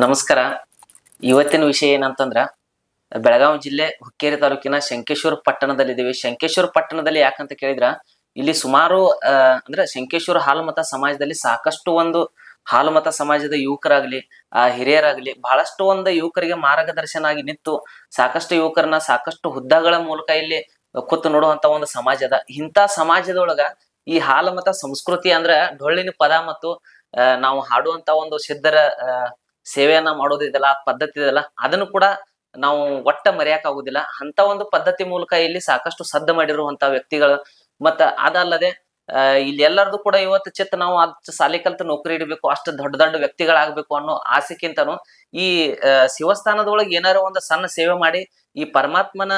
ನಮಸ್ಕಾರ. ಇವತ್ತಿನ ವಿಷಯ ಏನಂತಂದ್ರ, ಬೆಳಗಾವಿ ಜಿಲ್ಲೆ ಹುಕ್ಕೇರಿ ತಾಲೂಕಿನ ಶಂಕೇಶ್ವರ ಪಟ್ಟಣದಲ್ಲಿದ್ದೀವಿ. ಶಂಕೇಶ್ವರ ಪಟ್ಟಣದಲ್ಲಿ ಯಾಕಂತ ಕೇಳಿದ್ರ, ಇಲ್ಲಿ ಸುಮಾರು ಅಂದ್ರೆ ಶಂಕೇಶ್ವರ ಹಾಲುಮತ ಸಮಾಜದಲ್ಲಿ ಸಾಕಷ್ಟು ಒಂದು ಹಾಲುಮತ ಸಮಾಜದ ಯುವಕರಾಗ್ಲಿ ಆ ಹಿರಿಯರಾಗ್ಲಿ, ಬಹಳಷ್ಟು ಒಂದು ಯುವಕರಿಗೆ ಮಾರ್ಗದರ್ಶನ ಆಗಿ ನಿಂತು ಸಾಕಷ್ಟು ಯುವಕರನ್ನ ಸಾಕಷ್ಟು ಹುದ್ದಗಳ ಮೂಲಕ ಇಲ್ಲಿ ಕೂತು ನೋಡುವಂತ ಒಂದು ಸಮಾಜ ಅದ. ಇಂಥ ಸಮಾಜದೊಳಗ ಈ ಹಾಲುಮತ ಸಂಸ್ಕೃತಿ ಅಂದ್ರ ಡೊಳ್ಳಿನ ಪದ ಮತ್ತು ನಾವು ಹಾಡುವಂತ ಒಂದು ಸಿದ್ಧರ ಸೇವೆಯನ್ನ ಮಾಡೋದು ಇದೆಲ್ಲ, ಪದ್ಧತಿ ಇದೆಲ್ಲ, ಅದನ್ನು ಕೂಡ ನಾವು ಒಟ್ಟ ಮರೆಯಕ್ ಆಗುದಿಲ್ಲ. ಅಂತ ಒಂದು ಪದ್ಧತಿ ಮೂಲಕ ಇಲ್ಲಿ ಸಾಕಷ್ಟು ಸದ್ದ ಮಾಡಿರುವಂತ ವ್ಯಕ್ತಿಗಳು. ಮತ್ತ ಅದಲ್ಲದೆ ಇಲ್ಲಿ ಎಲ್ಲರದು ಕೂಡ ಇವತ್ತು ಚಿತ್ತ ನಾವು ಅದ್ ಸಾಲಿ ಕಲ್ತು ನೌಕರಿ ಇಡಬೇಕು ಅಷ್ಟು ದೊಡ್ಡ ದೊಡ್ಡ ವ್ಯಕ್ತಿಗಳಾಗಬೇಕು ಅನ್ನೋ ಆಸೆಕ್ಕಿಂತನೂ ಈ ಶಿವಸ್ಥಾನದೊಳಗೆ ಏನಾರ ಒಂದು ಸಣ್ಣ ಸೇವೆ ಮಾಡಿ, ಈ ಪರಮಾತ್ಮನ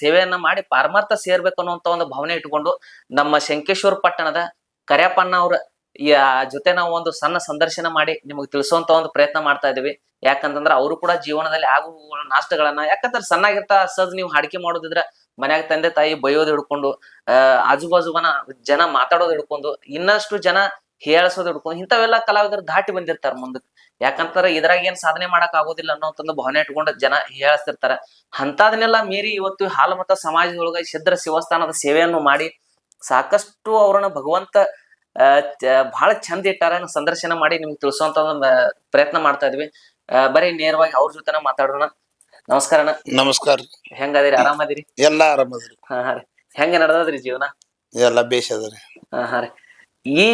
ಸೇವೆಯನ್ನ ಮಾಡಿ ಪರಮಾರ್ಥ ಸೇರ್ಬೇಕು ಅನ್ನುವಂತ ಒಂದು ಭಾವನೆ ಇಟ್ಕೊಂಡು ನಮ್ಮ ಶಂಕೇಶ್ವರ ಪಟ್ಟಣದ ಕರ್ಯಪ್ಪಣ್ಣ ಅವ್ರ ಈ ಜೊತೆ ನಾವು ಒಂದು ಸಣ್ಣ ಸಂದರ್ಶನ ಮಾಡಿ ನಿಮಗೆ ತಿಳಿಸುವಂತ ಒಂದು ಪ್ರಯತ್ನ ಮಾಡ್ತಾ ಇದೀವಿ ಯಾಕಂತಂದ್ರ ಅವರು ಕೂಡ ಜೀವನದಲ್ಲಿ ಆಗು ನಾಷ್ಟಗಳನ್ನ, ಯಾಕಂದ್ರೆ ಸಣ್ಣಾಗಿರ್ತಾ ಸದ್ ನೀವು ಹಾಡಿಕೆ ಮಾಡೋದಿದ್ರೆ ಮನ್ಯಾಗ ತಂದೆ ತಾಯಿ ಬೈಯೋದು ಹಿಡ್ಕೊಂಡು ಅಹ್ ಆಜು ಬಾಜುಗನ ಜನ ಮಾತಾಡೋದು ಹಿಡ್ಕೊಂಡು, ಇನ್ನಷ್ಟು ಜನ ಹೇಳಸೋದು ಹಿಡ್ಕೊಂಡು, ಇಂಥವೆಲ್ಲ ಕಲಾವಿದರು ದಾಟಿ ಬಂದಿರ್ತಾರ ಮುಂದಕ್ಕೆ ಯಾಕಂತಾರೆ ಇದ್ರಾಗ ಏನ್ ಸಾಧನೆ ಮಾಡಕ್ ಆಗೋದಿಲ್ಲ ಅನ್ನೋಂತಂದು ಭಾವನೆ ಇಟ್ಕೊಂಡು ಜನ ಹೇಳಿಸ್ತಿರ್ತಾರ. ಅಂತದನ್ನೆಲ್ಲ ಮೀರಿ ಇವತ್ತು ಹಾಲುಮತ ಸಮಾಜದೊಳಗ ಸಿದ್ಧರ ಶಿವಸ್ಥಾನದ ಸೇವೆಯನ್ನು ಮಾಡಿ ಸಾಕಷ್ಟು ಅವರನ್ನ ಭಗವಂತ ಬಹಳ ಚಂದ ಇಟ್ಟಾರ ಸಂದರ್ಶನ ಮಾಡಿ ನಿಮ್ಗೆ ತಿಳಿಸುವಂತ ಪ್ರಯತ್ನ ಮಾಡ್ತಾ ಇದ್ವಿ. ಬರೀ ನೇರವಾಗಿ ಅವ್ರ ಜೊತೆನ ಮಾತಾಡೋಣ. ನಮಸ್ಕಾರ ನಮಸ್ಕಾರ. ಹೆಂಗದಿರಿ? ಆರಾಮದಿರಿ ಎಲ್ಲಾ ಆರಾಮದ್ರಿ ಹಾ ಹಾ ರೀ. ಹೆಂಗ ನಡೆದದ್ರಿ ಜೀವನ? ಎಲ್ಲ ಬೇಷ್ ಅದರಿ ಹಾ ಹಾ ರೀ. ಈ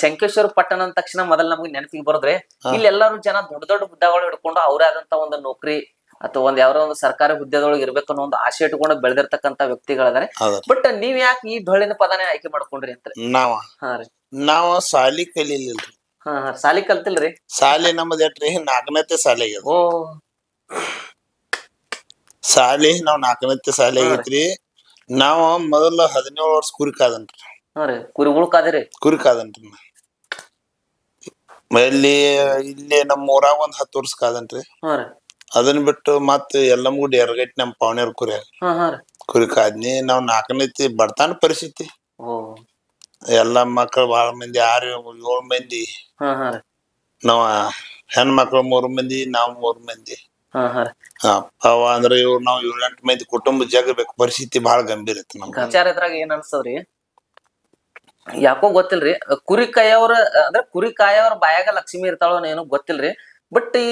ಶಂಕೇಶ್ವರ ಪಟ್ಟಣ ಅಂದ ತಕ್ಷಣ ಮೊದಲ ನಮ್ಗೆ ನೆನಪಿಗೆ ಬರೋದ್ರೆ. ಇಲ್ಲಿ ಎಲ್ಲಾರು ಜನ ದೊಡ್ಡ ದೊಡ್ಡ ಹುದ್ದೆಗಳು ಹಿಡ್ಕೊಂಡು ಅವರೇ ಆದಂತ ಒಂದು ನೌಕರಿ ಅಥವಾ ಒಂದ್ ಯಾವ್ದೋ ಒಂದು ಸರ್ಕಾರಿ ಹುದ್ದೆದೊಳಗೆ ಇರ್ಬೇಕು ಅನ್ನೋ ಒಂದು ಆಸೆ ಇಟ್ಕೊಂಡು ಬೆಳೆದಿರ್ತಕ್ಕಂತ ವ್ಯಕ್ತಿಗಳಿದಾರೆ ಬಟ್ ನೀವ್ ಯಾಕೆ ಈ ಡೊಳ್ಳಿನ ಪದನೇ ಆಯ್ಕೆ ಮಾಡ್ಕೊಂಡ್ರಿ ಅಂತ? ನಾವ. ಹಾ ರೀ. ನಾವ ಸಾಲಿ ಕಲೀಲಿಲ್ರಿ. ಹಾ ಹಾ ಸಾಲಿ ಕಲ್ತಿಲ್ರಿ? ಸಾಲಿ ನಮ್ಮದ್ ಎಟ್ರಿ? ನಾಲ್ಕನತ್ತೆ ಸಾಲಿ ಆಗ್ಯದ. ಓ. ಸಾಲಿ ನಾವ್ ನಾಲ್ಕನತ್ತೆ ಸಾಲಿ ಆಗೈತ್ರಿ. ನಾವ ಮೊದಲ ಹದಿನೇಳು ವರ್ಷ ಕುರಿ ಕಾದನ್ರಿ ಹಾ ರೀ ಕುರಿಗಳು ಕಾದಿರಿ? ಕುರಿ ಕಾದನ್ರಿ ನಾ. ಇಲ್ಲಿ ಇಲ್ಲಿ ನಮ್ಮ ಊರಾಗ ಒಂದ್ ಹತ್ತು ವರ್ಷ ಕಾದನ್ರಿ ಹಾ ರೀ. ಅದನ್ನ ಬಿಟ್ಟು ಮತ್ ಎಲ್ಲಮ್ಮಗುಡಿ ಎರಗಟ್ಟಿ ನಮ್ಮ ಪಾವನೆಯವ್ರ ಕುರಿ ಹಾ ಹಾ ರೀ. ಕುರಿ ಕಾದ್ನಿ ನಾವ್ ನಾಲ್ಕನೇತಿ ಬರ್ತಾನ ಪರಿಸ್ಥಿತಿ. ಓ. ಎಲ್ಲಾ ಮಕ್ಕಳು ಬಾಳ ಮಂದಿ ಆರು ಏಳು ಮಂದಿ. ಹಾ ಹಾ ರೀ. ನಾವ ಹೆಣ್ಮಕ್ಳು ಮೂರ್ ಮಂದಿ ನಾವ್ ಮೂರ್ ಮಂದಿ. ಹಾ ಹಾ ರೀ. ಹಾ, ಅವ ಅಂದ್ರೆ ಇವ್ರು ನಾವ್ ಏಳೆಂಟು ಮಂದಿ ಕುಟುಂಬ ಜಗಬೇಕು. ಪರಿಸ್ಥಿತಿ ಬಹಳ ಗಂಭೀರ ಐತಿ ನಮ್ಗೆ. ವಿಚಾರ ಇದ್ರಾಗ ಏನ್ ಅನ್ಸವ್ರಿ ಯಾಕೋ ಗೊತ್ತಿಲ್ರಿ ಕುರಿ ಕಾಯವ್ರ ಅಂದ್ರೆ ಕುರಿ ಕಾಯವ್ರ ಬಾಯಾಗ ಲಕ್ಷ್ಮಿ ಇರ್ತಾಳೋ ಏನೋ ಗೊತ್ತಿಲ್ರಿ ಬಟ್ ಈ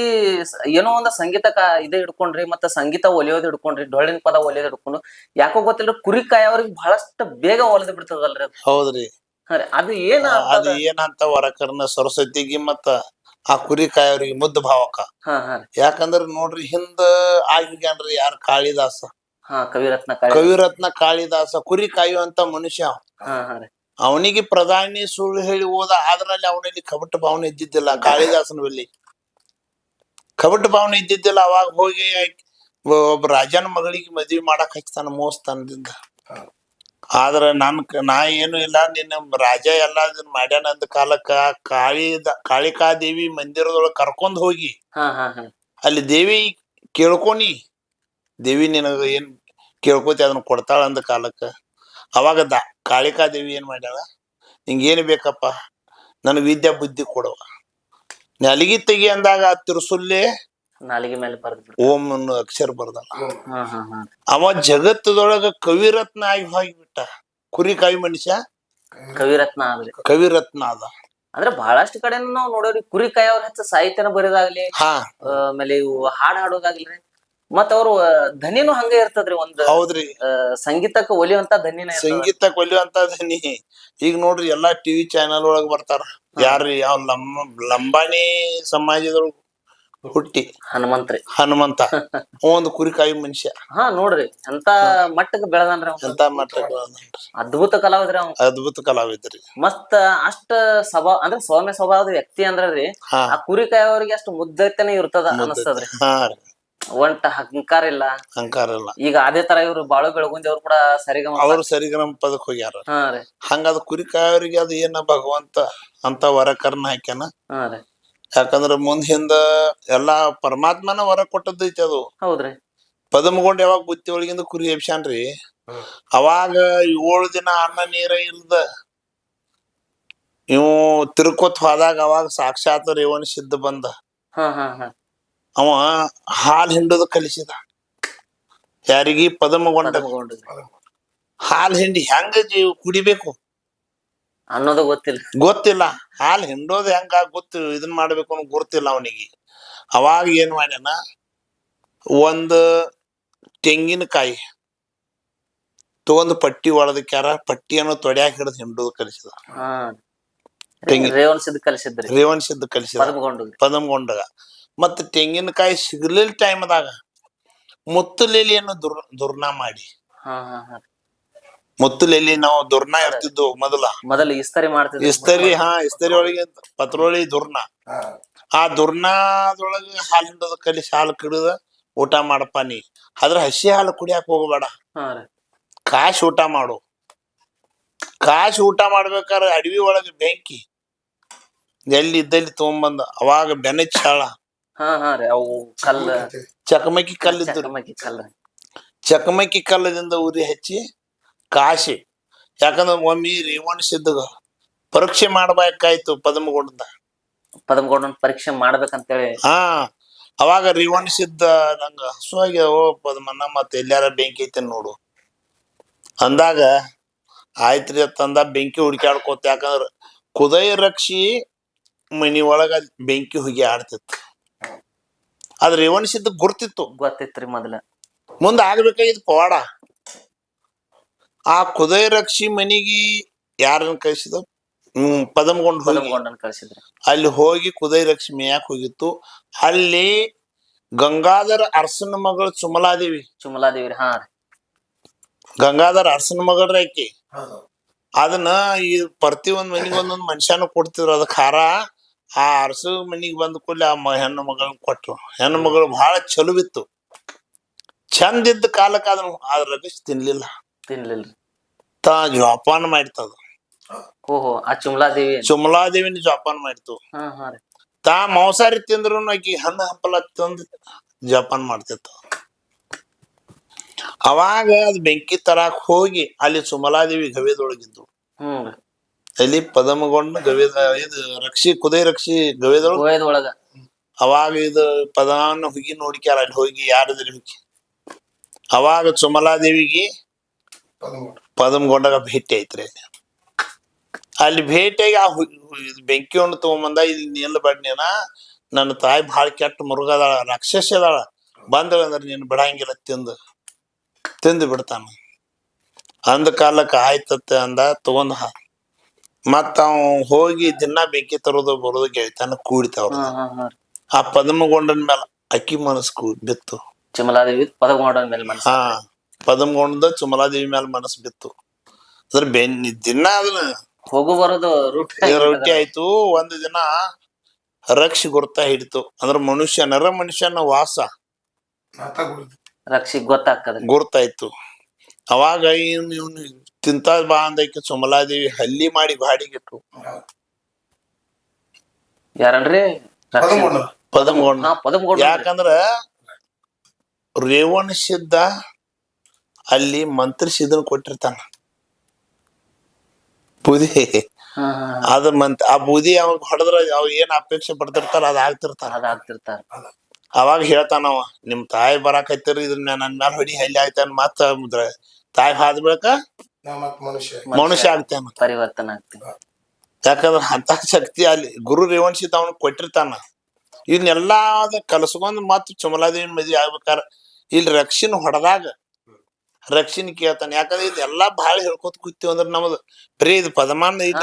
ಏನೋ ಒಂದ ಸಂಗೀತ ಇದೆ ಹಿಡ್ಕೊಂಡ್ರಿ ಮತ್ತ ಸಂಗೀತ ಒಲಿಯೋದ್ ಹಿಡ್ಕೊಂಡ್ರಿ ಡೊಳ್ಳಿನ ಪದ ಒಲಿಯೋದ್ ಹಿಡ್ಕೊಂಡು ಯಾಕೋ ಗೊತ್ತಿಲ್ಲ ಕುರಿ ಕಾಯವ್ರಿಗೆ ಬಹಳಷ್ಟು ಬೇಗ ಒಲಿದ್ ಬಿಡ್ತದಲ್ರಿ ಹೌದ್ರಿ. ಅದು ಏನ ಅದು ಏನಂತ ವರಕರ್ನ ಸರಸ್ವತಿಗೆ ಮತ್ತ ಆ ಕುರಿ ಕಾಯವ್ರಿಗೆ ಮುದ್ದ ಭಾವಕ. ಯಾಕಂದ್ರ ನೋಡ್ರಿ ಹಿಂದ ಆಗಿಗ್ಯಾನ್ರಿ ಯಾರ ಕಾಳಿದಾಸ. ಕವಿರತ್ನ ಕವಿರತ್ನ ಕಾಳಿದಾಸ ಕುರಿ ಕಾಯುವಂತ ಮನುಷ್ಯ ಅವನಿಗೆ ಪ್ರಧಾನಿ ಸುಳ್ಳು ಹೇಳಿ ಹೋದ ಅದ್ರಲ್ಲಿ ಅವನಲ್ಲಿ ಕಪಟ ಭಾವನೆ ಇದ್ದಿದ್ದಿಲ್ಲ ಕಾಳಿದಾಸನ ಬಲ್ಲಿ ಕಪಟ ಭಾವನೆ ಇದ್ದಿದ್ದಿಲ್ಲ ಅವಾಗ ಹೋಗಿ ಒಬ್ಬ ರಾಜನ ಮಗಳಿಗೆ ಮದ್ವಿ ಮಾಡಕ್ ಹಚ್ತಾನ ಮೋಸ್ತನದಿಂದ. ಆದ್ರ ನನ್ ನಾ ಏನು ಇಲ್ಲ ನಿನ್ನ ರಾಜ ಎಲ್ಲ ಮಾಡ್ಯಾನಂದ ಮಾಡ್ಯಾನ ಅಂದ ಕಾಲಕ್ಕ ಕಾಳಿ ಕಾಳಿಕಾ ದೇವಿ ಮಂದಿರದೊಳಗ ಕರ್ಕೊಂಡ್ ಹೋಗಿ. ಅಲ್ಲಿ ದೇವಿ ಕೇಳ್ಕೊನಿ ದೇವಿ ನಿನಗ ಏನ್ ಕೇಳ್ಕೊತಿ ಅದನ್ನ ಕೊಡ್ತಾಳ ಅಂದ ಕಾಲಕ್ಕ. ಅವಾಗ ದ ಕಾಳಿಕಾ ದೇವಿ ಏನ್ ಮಾಡ್ಯಾಳ ನಿಂಗೇನ್ ಬೇಕಪ್ಪ ನನ್ನ ವಿದ್ಯಾ ಬುದ್ಧಿ ಕೊಡುವ. ನಲಿಗಿ ತೆಗಿ ಅಂದಾಗ ಆ ತಿರ್ಸುಲ್ಲೇ ನಾಲಿಗೆ ಮೇಲೆ ಬರ್ದ್ ಓಂ ಅನ್ನೋ ಅಕ್ಷರ ಹಾ ಅವ ಜಗತ್ತದೊಳಗ ಕವಿರತ್ನ ಆಗಿ ಹೋಗಿಬಿಟ್ಟ. ಕುರಿ ಕಾಯಿ ಮನುಷ್ಯ? ಕವಿರತ್ನ ಆದ್ರಿ. ಕವಿರತ್ನ ಅದ ಅಂದ್ರೆ ಬಹಳಷ್ಟು ಕಡೆ ನಾವು ನೋಡೋರಿ ಕುರಿ ಕಾಯವ್ರ ಹೆಚ್ಚ ಸಾಹಿತ್ಯನ ಬರೆಯೋದಾಗ್ಲಿ ಆಮೇಲೆ ಇವು ಹಾಡ್ ಹಾಡೋದಾಗ್ಲಿ. ಮತ್ತ ಅವ್ರು ಧನಿನೂ ಹಂಗ ಇರ್ತದ್ರಿ ಒಂದ್ ಹೌದ್ರಿ. ಆ, ಸಂಗೀತಕ್ಕೆ ಒಲಿಯುವಂತ ಧನಿನ ಸಂಗೀತಕ್ಕ ಸಂಗೀತ ಧನಿ ಈಗ ನೋಡ್ರಿ ಎಲ್ಲಾ ಟಿವಿ ಚಾನೆಲ್ ಒಳಗ ಬರ್ತಾರ. ಯಾರು ಯಾವ ಲಂಬ ಲಂಬಾಣಿ ಸಮಾಜದೊಳಗ ಹುಟ್ಟಿ. ಹನುಮಂತ್ರಿ. ಹನುಮಂತ. ಒಂದ್ ಕುರಿಕಾಯಿ ಮನುಷ್ಯ. ಹಾ ನೋಡ್ರಿ. ಎಂತ ಮಟ್ಟಕ್ಕೆ ಬೆಳೆದನ್ರಿ ಅವ ಮಟ್ಟ ಅದ್ಭುತ ಕಲಾವಿದ್ರಿ ಅವ ಅದ್ಭುತ ಕಲಾವಿದ್ರಿ. ಮತ್ತ ಅಷ್ಟ ಸ್ವಭಾವ ಅಂದ್ರೆ ಸೌಮ್ಯ ಸ್ವಭಾವದ ವ್ಯಕ್ತಿ ಅಂದ್ರಿ ಹಾ. ಆ ಕುರಿ ಕಾಯೋರಿಗೆ ಅಷ್ಟು ಮುದ್ದತೆನೆ ಇರ್ತದ ಅನಸ್ತದ್ರಿ. ಹಾ ರೀ. ಒಂಟ ಅಹಂಕಾರ ಇಲ್ಲ. ಹಂಕಾರ ಇಲ್ಲ. ಈಗ ಅದೇ ತರ ಇವ್ರು ಬಾಳು ಬೆಳಗುಂದಿ ಅವ್ರು ಕೂಡ ಸರಿಗಮ ಅವ್ರು ಸರಿಗಮ ಪದಕ್ ಹೋಗ್ಯಾರ. ಹಾ ಕುರಿ ಹಂಗದ ಕುರಿಕಾಯವ್ರಿಗೆ ಅದು ಏನ ಭಗವಂತ ಅಂತ ವರ ಕರ್ನ ಹಾಕ್ಯಾನ. ಹಾ ರೀ. ಯಾಕಂದ್ರ ಮುಂದ್ ಹಿಂದ ಎಲ್ಲಾ ಪರಮಾತ್ಮನ ವರ ಕೊಟ್ಟದ್ದೈತಿ ಅದು. ಹೌದ್ರಿ ಪದಮಗೊಂಡ್ ಯಾವಾಗ ಬುತ್ತಿ ಒಳಗಿಂದ ಕುರಿ ಎಬ್ಸ್ಯಾನ್ರಿ ಅವಾಗ ಏಳು ದಿನ ಅನ್ನ ನೀರ ಇಲ್ದ ಇವು ತಿರ್ಕೋತ್ ಹೋದಾಗ ಅವಾಗ ಸಾಕ್ಷಾತ್ ರೇವಣ ಸಿದ್ಧ ಬಂದ. ಅವ ಹಾಲ್ ಹಿಂಡೋದು ಕಲಿಸಿದ. ಯಾರಿಗಿ ಪದಮಗೊಂಡ ಹಾಲು ಹಾಲ್ ಹಿಂಡಿ ಹೆಂಗ ಜೀವ ಕುಡಿಬೇಕು? ಅನ್ನೋದು ಗೊತ್ತಿಲ್ಲ. ಗೊತ್ತಿಲ್ಲ. ಹಾಲ್ ಹಿಂಡೋದು ಹೆಂಗ ಗೊತ್ತು ಇದನ್ ಮಾಡ್ಬೇಕು ಅನ್ನೋ ಗೊತ್ತಿಲ್ಲ ಅವನಿಗೆ. ಅವಾಗ ಏನ್ ಮಾಡ್ಯಾನ? ಒಂದು ತೆಂಗಿನಕಾಯಿ ತಗೊಂಡ್ ಪಟ್ಟಿ ಒಳದಕ್ಯಾರ ಪಟ್ಟಿಯನ್ನು ತೊಡ್ಯಾಕ ಹಿಡಿದು ಹಿಂಡೋದು ಕಲಿಸಿದ. ರೇವನ್ಸಿದ್ ಕಲಿಸಿದ್ರಿ. ರೇವಣಿಸಿದ್ದು ಕಲಿಸಿದ. ಪದಮಗೊಂಡು ಪದಮಗೊಂಡಗ ಮತ್ತ ತೆಂಗಿನಕಾಯಿ ಸಿಗಲಿಲ್ಲ ಟೈಮ್ದಾಗ ಮುತ್ತುಲೆಲಿಯನ್ನು ದುರ್ ದುರ್ನ ಮಾಡಿ. ಮುತ್ತಲೆಲಿ ಹಾ ಹಾ. ಮುತ್ತುಲೆಲಿ ನಾವು ದುರ್ನ ಇರ್ತಿದ್ವು ಮೊದಲ. ಮೊದಲ ಇಸ್ತರಿ ಮಾಡ್ತಿದ್ವಿ. ಇಸ್ತರಿ ಹಾ ಇಸ್ತರಿ ಒಳಗೆ ಪತ್ರೊಳಿ ದುರ್ನ. ಆ ದುರ್ನಾದೊಳಗ ಹಾಲಿಂದ ಕಲಿಸಿ ಹಾಲು ಕಿಡಿದ ಊಟ ಮಾಡಪ್ಪ ನೀ. ಆದ್ರ ಹಸಿ ಹಾಲು ಕುಡಿಯಾಕ ಹೋಗಬೇಡ. ಕಾಶ್ ಊಟ ಮಾಡು. ಕಾಶ್ ಊಟ ಮಾಡ್ಬೇಕಾದ್ರೆ ಅಡವಿ ಒಳಗೆ ಬೆಂಕಿ. ಎಲ್ಲಿ ಇದ್ದಲ್ಲಿ ತಗೊಂಬಂದ. ಅವಾಗ ಬೆನಚಾಳ ಹಾ ಹಾ ರೀ ಅವು ಕಲ್ಲ ಚಕಮಕಿ ಕಲ್ಲಿದ್ದು ಚಕಮಕಿ ಕಲ್ಲ. ಚಕಮಕಿ ಕಲ್ಲದಿಂದ ಉರಿ ಹಚ್ಚಿ ಕಾಶಿ. ಯಾಕಂದ್ರೆ ಒಮ್ಮೆ ರೇವಣ ಸಿದ್ಧಗ ಪರೀಕ್ಷೆ ಮಾಡ್ಬೇಕಾಯ್ತು ಪದಮಗೊಂಡ ಪದಮಗೊಂಡನ್ ಪರೀಕ್ಷೆ ಮಾಡ್ಬೇಕಂತೇಳಿ. ಹಾ ಅವಾಗ ರೇವಣ ಸಿದ್ಧ ನಂಗ ಹಸುವಾಗಿ ಓ ಪದ್ಮನ್ನ ಮತ್ತೆ ಎಲ್ಲಾರ ಬೆಂಕಿ ಐತೆ ನೋಡು. ಅಂದಾಗ ಆಯ್ತ್ರಿ ತಂದ ಬೆಂಕಿ ಹುಡುಕಾಡ್ಕೋತ ಯಾಕಂದ್ರ ಕುದೈ ರಕ್ಷಿ ಮನಿ ಒಳಗ ಬೆಂಕಿ ಹುಗಿ ಆಡ್ತಿತ್ತು ಅದ್ ರೇವಣ ಗುರ್ತಿತ್ತು ಗುರ್ತಿತ್ತು. ರೀ ಮೊದಲ. ಮುಂದೆ ಆಗ್ಬೇಕಾಗಿದ್ ಪವಾಡ. ಆ ಕುದಯ ರಕ್ಷಿ ಮನಿಗಿ ಯಾರನ್ನ ಕಳಿಸಿದ? ಹ್ಮ್ ಪದಮಗೊಂಡ್ ಹೋಗಿ. ಪದಮಗೊಂಡನ್ ಕಳ್ಸಿದ್ರಿ. ಅಲ್ಲಿ ಹೋಗಿ ಕುದೈ ರಕ್ಷಿ ಮೇಯಾಕ್ ಹೋಗಿತ್ತು. ಅಲ್ಲಿ ಗಂಗಾಧರ ಅರಸನ ಮಗಳು ಸುಮಲಾದೇವಿ. ಚುಮಲಾದೇವಿ ಹಾ ರೀ. ಗಂಗಾಧರ ಅರಸನ ಮಗಳ ಆಕಿ. ಅದನ್ನ ಈ ಪ್ರತಿ ಒಂದ್ ಮನಿಗ್ ಒಂದೊಂದ್ ಮನುಷ್ಯನ ಕೊಡ್ತಿದ್ರು. ಅದಕ್ಕೆ ಹಾರ ಆ ಅರಸು ಮನೆಗೆ ಬಂದ ಕೂಡಲೇ ಆ ಮ- ಹೆಣ್ಣು ಮಗಳನ್ನ ಕೊಟ್ಟು ಹೆಣ್ಣು ಮಗಳು ಬಹಳ ಚಲುವಿತ್ತು. ಚಂದ ಇದ್ದ ಕಾಲಕ್ಕೆ ಆದ್ರ ಅದ್ರ ತಿನ್ಲಿಲ್ಲ. ತಿನ್ಲಿಲ್ಲ. ತಾ ಜೋಪಾನ ಮಾಡ್ತದ ಓಹೋ ಆ ಚುಮಲಾದೇವಿ. ಸುಮಲಾದೇವಿನ ಜೋಪಾನ ಮಾಡ್ತು ಹಾ ಹಾ ರೀ. ತಾ ಮಾಂಸಾರಿ ತಿಂದ್ರು ಆಕಿ ಹಣ್ಣು ಹಂಪಲ ತಂದು ಜೋಪಾನ ಮಾಡ್ತಿತ್ತು. ಅವಾಗ ಅದ್ ಬೆಂಕಿ ತರಾಕ್ ಹೋಗಿ ಅಲ್ಲಿ ಸುಮಲಾದೇವಿ ಗವಿದೊಳಗಿದ್ದು. ಹ್ಮ್ ಅಲ್ಲಿ ಪದಮಗೊಂಡ ಗವಿದ ಇದು ರಕ್ಷಿ ಕುದೇ ರಕ್ಷಿ ಗವಿದೊಳಗ? ಒಳಗ ಅವಾಗ ಇದು ಪದವನ್ನ ಹುಗಿ ನೋಡ್ಕ್ಯಾರ ಅಲ್ಲಿ ಹೋಗಿ ಯಾರು ಹುಗಿ ಅವಾಗ ಸುಮಲಾದೇವಿಗೆ ಪದಮಗೊಂಡಾಗ ಭೇಟಿ ಐತ್ರಿ ಅಲ್ಲಿ. ಅಲ್ಲಿ ಭೇಟಿಯಾಗಿ ಆ ಬೆಂಕಿಯನ್ನು ತಗೊಂಬಂದ ಇಲ್ಲಿ ನಿಲ್ಲ ಬಡ್ನೇನ ನನ್ನ ತಾಯಿ ಭಾಳ ಕೆಟ್ಟ ಮುರುಗ ಅದಾಳ ರಾಕ್ಷಸ ಅದಾಳ. ಬಂದಳ ಅಂದ್ರೆ ನೀನು ಬಿಡಂಗಿಲ್ಲ ತಿಂದು. ತಿಂದು ಬಿಡ್ತಾನ. ಅಂದ ಕಾಲಕ್ಕೆ ಆಯ್ತತ್ತೆ ಅಂದ ತಗೊಂಡ ಮತ್ತ ಅವ್ ಹೋಗಿ ದಿನ ಬೆಂಕಿ ತರೋದು ಬರೋದು ಗೆಳೆತನ ಕೂಡಿತಾವ ಹಾ ಹಾ ಹಾ. ಆ ಪದ್ಮಗೊಂಡನ ಮೇಲೆ ಅಕ್ಕಿ ಮನಸ್ಸು ಕೂ- ಬಿತ್ತು. ಚಿಮಲಾದೇವಿ ಪದ್ಮಗೊಂಡನ ಮೇಲೆ ಮನಸ್ಸು ಹಾ ಪದ್ಮಗೊಂಡದ ಚುಮಲಾದೇವಿ ಮೇಲೆ ಮನಸ್ಸು ಬಿತ್ತು. ಅದ್ರ ಬೆನ್ ದಿನ ಅದನ್ನ ಹೋಗು ಬರೋದು ರೊಟ್ಟಿ ರೊಟ್ಟಿ ಆಯ್ತು ಒಂದ್ ದಿನ ರಕ್ಷಿ ಗುರ್ತ ಹಿಡಿತು. ಅಂದ್ರ ಮನುಷ್ಯ ನರ ಮನುಷ್ಯನ ವಾಸ ರಕ್ಷಿ ಗೊತ್ತಾಗ್ತದೆ. ಗುರ್ತಾಯ್ತು. ಅವಾಗ ಇವ್ನು ಇವ್ನು ತಿಂತ ಬಾ ಅಂದಕ್ಕೆ ಸುಮಲಾದೇವಿ ಹಲ್ಲಿ ಮಾಡಿ ಬಾಡಿಗಿಟ್ಟು. ಯಾರನ್ರಿ? ಪದಮಗೊಂಡ ಯಾಕಂದ್ರ ರೇವಣ ಸಿದ್ಧ ಅಲ್ಲಿ ಮಂತ್ರಿ ಸಿದ್ಧನ ಕೊಟ್ಟಿರ್ತಾನ. ಬೂದಿ. ಅದ ಮಂತ್ ಆ ಬೂದಿ ಅವಾಗ ಹೊಡೆದ್ರ ಅವ್ ಏನ್ ಅಪೇಕ್ಷೆ ಪಡ್ತಿರ್ತಾರ ಅದ್ ಆಗ್ತಿರ್ತಾರ. ಅದಾಗ್ತಿರ್ತಾರ ಅವಾಗ ಹೇಳ್ತಾನವ ನಿಮ್ ತಾಯಿ ಬರಾಕೈತಿರಿ ಇದನ್ನ ನನ್ ಮ್ಯಾಲ ಹೊಡಿ ಹಲ್ಲಿ ಆಯ್ತಾನ ಮತ್ತ ತಾಯಿ ತಾಯಿ ಮನುಷ್ಯ. ಆಗ್ತಾನ ಪರಿವರ್ತನೆ ಆಗ್ತದೆ ಯಾಕಂದ್ರ ಅಂತ ಶಕ್ತಿ ಅಲ್ಲಿ ಗುರು ರೇವಣ್ಸಿತ ಅವನು ಕೊಟ್ಟಿರ್ತಾನ. ಇದನ್ನೆಲ್ಲಾದ ಅದ ಕಲಸ್ಕೊಂಡ್ ಮತ್ ಚಮಲಾದೇವಿ ಮದಿ ಆಗ್ಬೇಕಾರ. ಇಲ್ಲಿ ರಕ್ಷಿನ ಹೊಡೆದಾಗ ರಕ್ಷಿನ ಕೇಳ್ತಾನೆ. ಯಾಕಂದ್ರೆ ಇದೆಲ್ಲಾ ಬಹಳ ಹೇಳ್ಕೊತ ಕೂತೀವಿ ಅಂದ್ರೆ ನಮ್ದು ಬರೀ ಇದು. ಪದಮಾನ ಇಲ್ಲ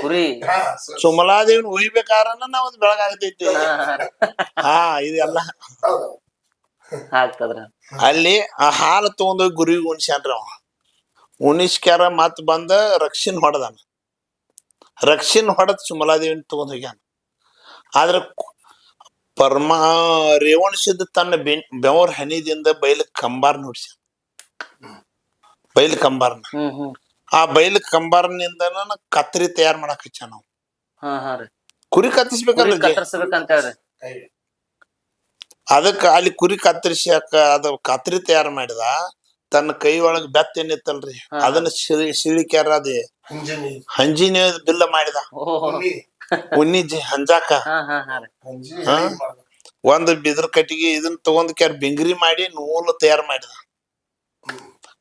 ಕುರಿ ಸುಮಲಾದೇವಿನ ಒಯ್ಬೇಕಾರ ನಾವ್ ಬೆಳಗಾಗತೈತಿ. ಹಾ. ಇದೆಲ್ಲ. ಅಲ್ಲಿ ಆ ಹಾಲು ತಗೊಂಡೋಗಿ ಗುರಿ ಉಣ್ಸ್ಯಾನ್ರಿ ಅವ. ಉಣಿಸ್ಕ್ಯಾರ ಮತ್ ಬಂದ ರಕ್ಷಿನ್ ಹೊಡೆದಾನ. ರಕ್ಷಿನ್ ಹೊಡೆದ್ ಸುಮಲಾದೇವಿನ ತಗೊಂಡ್ ಹೋಗ್ಯಾನ. ಆದ್ರ ಪರಮ ರೇವಣಿಸಿದ ತನ್ನ ಬೆನ್ ಬೆವರ್ ಹನಿದಿಂದ ಬೈಲ್ ಕಂಬಾರ್ ನೋಡ್ಸ್ಯಾನ. ಬೈಲ್ ಕಂಬಾರ್ನ. ಆ ಬೈಲ್ ಕಂಬಾರ್ನಿಂದ ಕತ್ರಿ ತಯಾರ್ ಮಾಡಕ್ ಹಚ್ಚ ನಾವು ಕುರಿ ಕತ್ತರಿಸ್ಬೇಕಲ್ಲ ಅದಕ್ಕ ಅಲ್ಲಿ ಕುರಿ ಕತ್ತರಿಸಾಕ ಅದ ಕತ್ರಿ ತಯಾರ್ ಮಾಡಿದ ತನ್ನ ಕೈ ಒಳಗ ಬೆತ್ತ ಏನಿತ್ತಲ್ರಿ ಅದನ್ನ ಸಿಳಿ ಸಿಳಿಕ್ಯಾರ ಅದೇ ಹಂಜಿನ ಬಿಲ್ಲ ಮಾಡಿದ. ಉನ್ನಿಜಿ ಉನ್ನಿ ಹಂಜಾಕ? ಒಂದ್ ಬಿದ್ರ ಕಟ್ಟಿಗೆ ಇದನ್ನ ತಗೊಂಡ್ ಕ್ಯಾರ ಬಿಂಗ್ರಿ ಮಾಡಿ ನೂಲು ತಯಾರು ಮಾಡಿದ.